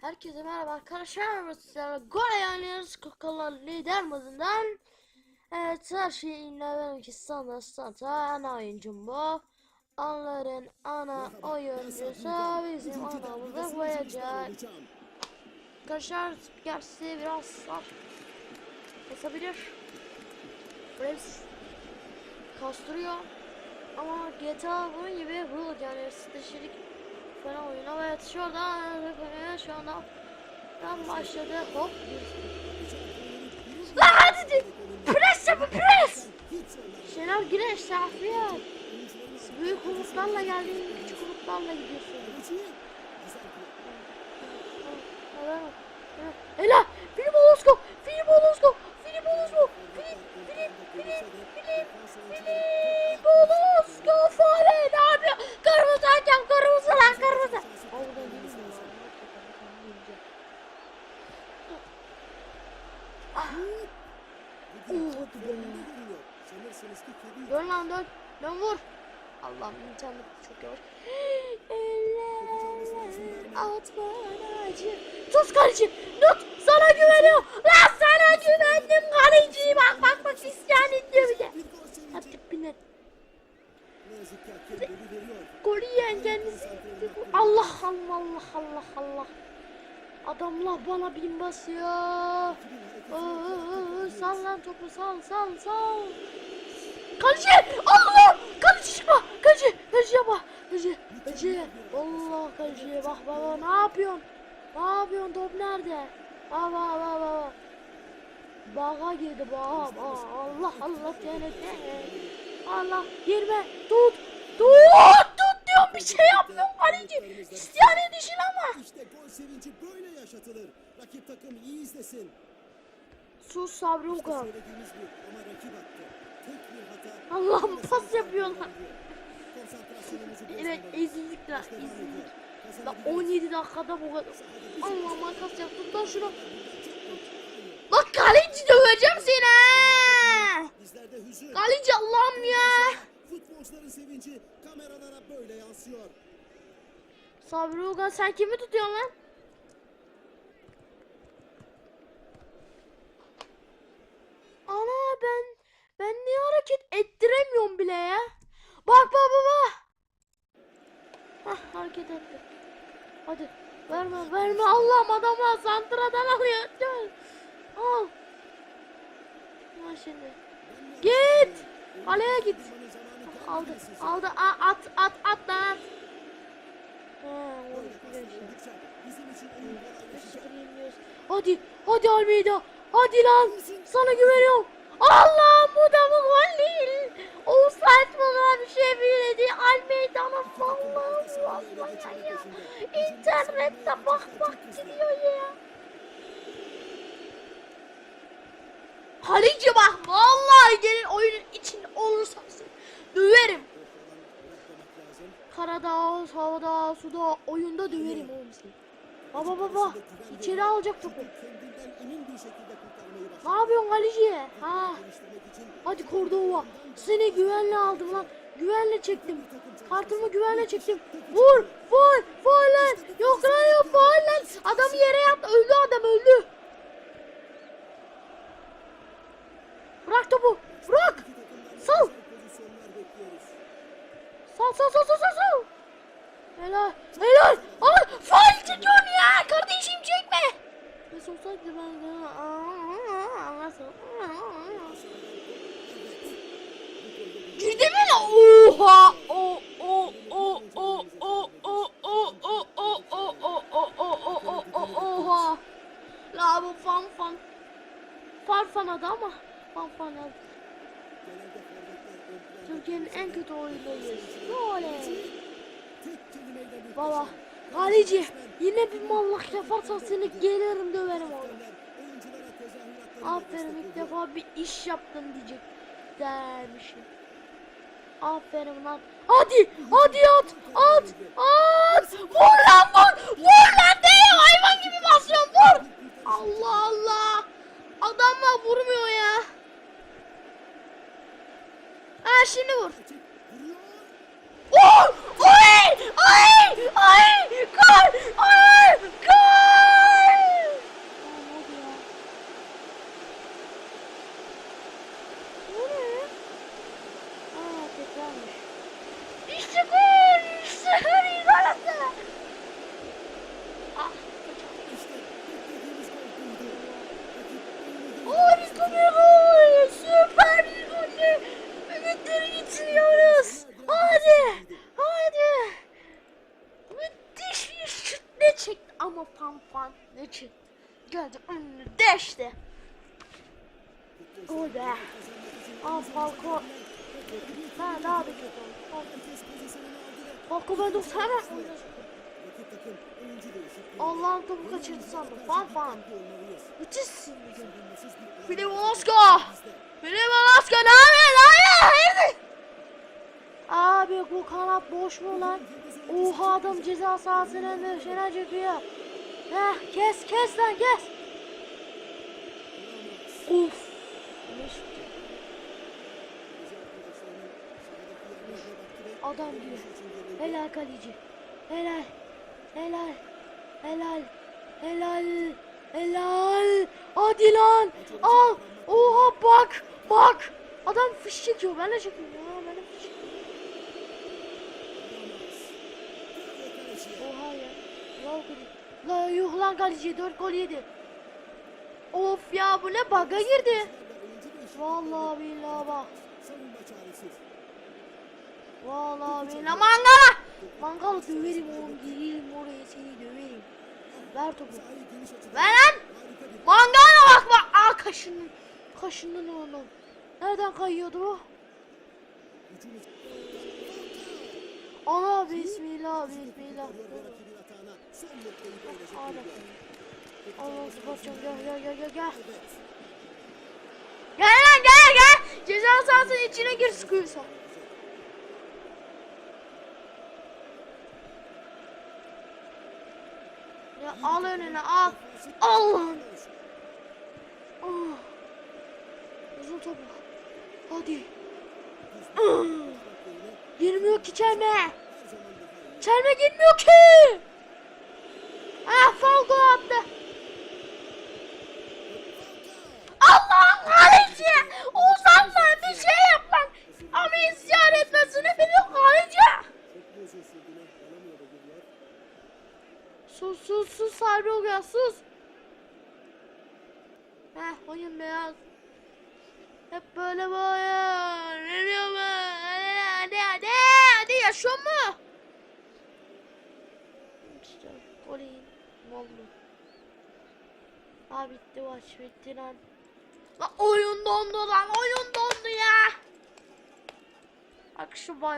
Herkese merhaba arkadaşlar. Sizlerle gol oynuyoruz. Kokalar lider modundan. Evet her şeyi benim ki sana sata ana oyuncum bu. Onların ana oyuncusu bizim anamızı koyacak. Arkadaşlar size biraz saf basabilir. Braves kastırıyor. Ama GTA bunun gibi hıl yani stratejik falan oyunu. Evet şuradan şu anda tam başladı. Hop. Lan hadi pres yapın pres. Şener Güneş Safiye. Büyük umutlarla geldiğin küçük umutlarla gidiyorsun. Ela! Dön lan dön! Dön vur! Allah'ım internet çok yavaş. Eller atma acı. Sus kaleci. Tut. Sana güveniyorum. Lan sana güvendim kaleci. Bak bak bak isyan ediyor bir de. Hadi binin. Golü kendisi. Allah Allah Allah Allah Allah. Adamlar bana bin basıyor. Oo, sal lan topu sal sal sal. Kaleci! Allah! Kaleci çıkma! Kaleci! Kaleci yapma! Kaleci! Kaleci! Allah kaleci! Bak baba ne yapıyorsun? Ne yapıyorsun? Top nerede? Bak bak bak bak. Baga girdi bağa bağa. Allah Allah TNT. Allah girme. Tut. Tut. Bir şey yapmıyorum kaleci. İsyan edişin ama. İşte gol sevinci böyle yaşatılır. Rakip takım iyi izlesin. Sus Sabri İşte Ukan. söylediğimiz bu ama rakip attı. Tek bir hata. Allah'ım pas yapıyorlar. Evet ezildik devam ezildik. La Kazanabiliriz. 17 dakikada bu kadar. Sahada Allah makas yaptım da şunu. çok çok- Bak kaleci döveceğim seni. Bizlerde hüzün. Kaleci Allah'ım ya. Futbolcuların sevinci kameralara böyle yansıyor. Sabri Ugan sen kimi tutuyorsun lan? Ana ben ben niye hareket ettiremiyorum bile ya? Bak bak bak bak. Hah hareket etti. Hadi verme verme Allah'ım adamlar santradan alıyor. Al. Al şimdi. Git. Kaleye git. Aldı aldı A- at at at lan at. Kolaylaşacak. Hadi, hadi Almeida. Hadi lan. Sana güveniyorum. Allah'ım bu da mı gol değil? Offside bana bir şey bildi. Almeida'nın vallahi vallahi ya. İnternette bak bak gidiyor ya. Halici bak vallahi gelin oyunun içinde olursam seni döverim. Karada, havada, suda, oyunda döverim oğlum seni. Baba baba içeri alacak topu. Ne yapıyorsun Kaleci? Ha. İçin Hadi Cordova. Seni güvenle aldım lan. Güvenle çektim. Kartımı güvenle çektim. Vur, vur, vur lan. Yok lan yok vur lan. Adam yere yattı. Öldü adam öldü. Sal sal sal sal sal sal. Helal. Helal. Ay faul çekiyorsun ya. Kardeşim çekme. Ne olsaydı ben de. Nasıl? Girdi mi lan? Oha! O o o o o o o o o o o o o o o o oha! La bu fan fan. Ama fan fan yazdı. Genelde forvetler ön planda Türkiye'nin en kötü oyuncularıyız. Oley! Baba, kaleci yine bir mallık yaparsan seni gelirim döverim oğlum. Aferin ilk defa bir iş yaptın diyecek dermişim. Aferin lan. Hadi, hadi at, at, at. Vur lan vur, vur lan değil hayvan gibi basıyorsun vur. Allah Allah. Adamlar vurmuyor ya şimdi vur. Oh! Ay! Ay! Ay! Kar! Ay! Kar! Çıktı? Geldi önünü deşti. Gol be. Aa Falco. Ha daha da kötü. Falco ben 90 hemen Rakip takım oyuncu değişikliği. Allah'ın topu kaçırdı sandım. Fan fan. Müthişsin bugün. Savunmasız bir Fili Volaska. Fili Volaska ne yapıyor? Ne yapıyor? Hayırdır? Abi bu kanat boş mu lan? Oha adam ceza sahasının dışına çıkıyor. Heh kes kes lan kes. Uf. Adam gibi. Helal kaleci. Helal. Helal. Helal. Helal. Helal. Hadi lan. Al. Oha bak. Bak. Adam fiş çekiyor. Ben de çekiyorum. Ya, ben de fiş çekiyorum. Oha ya. Yok La yuh lan kaleci 4 gol yedi. Of ya bu ne baga girdi. Vallahi billahi bak. Vallahi billahi mangala. Mangala döverim oğlum gelirim oraya seni döverim. Ver topu. Ver lan. Mangala bak bak. Aa kaşının. Kaşının oğlum. Nereden kayıyordu bu? Ana bismillah bismillah. Atağına son noktayı koyacak Aa bir bak. gol. Allah Sebastian gel gel gel gel gel. Gel lan gel gel. Ceza sahasının içine gir sıkıyorsa. Ya al önüne al. Allah'ım. Ah. Uzun topu. Hadi. Girmiyor ki çelme. Çelme girmiyor ki. Ah Falco attı. Allah'ım kaleci. Ozanlar bir şey yap lan. Ama isyan etmesini biliyor geliyor. Sus sus sus harbi oluyor sus. Heh oyun beyaz. Hep böyle böyle. Ne diyor bu? Hadi hadi hadi. Yaşıyor mu? İşte oldu. Aa bitti maç bitti lan. Lan oyun dondu lan oyun dondu ya. Bak şu bay